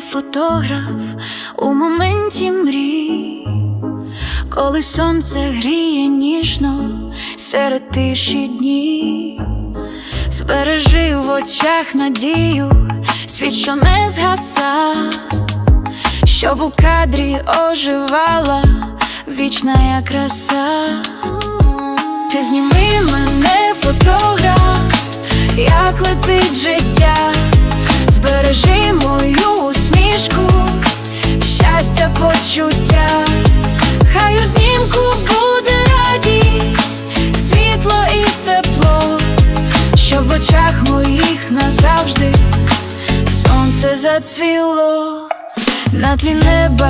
фотограф у моменті мрій, коли сонце гріє ніжно серед тиші дні, збережи в очах надію, світ, що не згаса, щоб у кадрі оживала вічна краса. Ти зніми мене фотограф, як летить життя, збережи мою усмішку, щастя, почуття, хай у знімку буде радість, світло і тепло, щоб в очах моїх назавжди сонце зацвіло на тлі неба.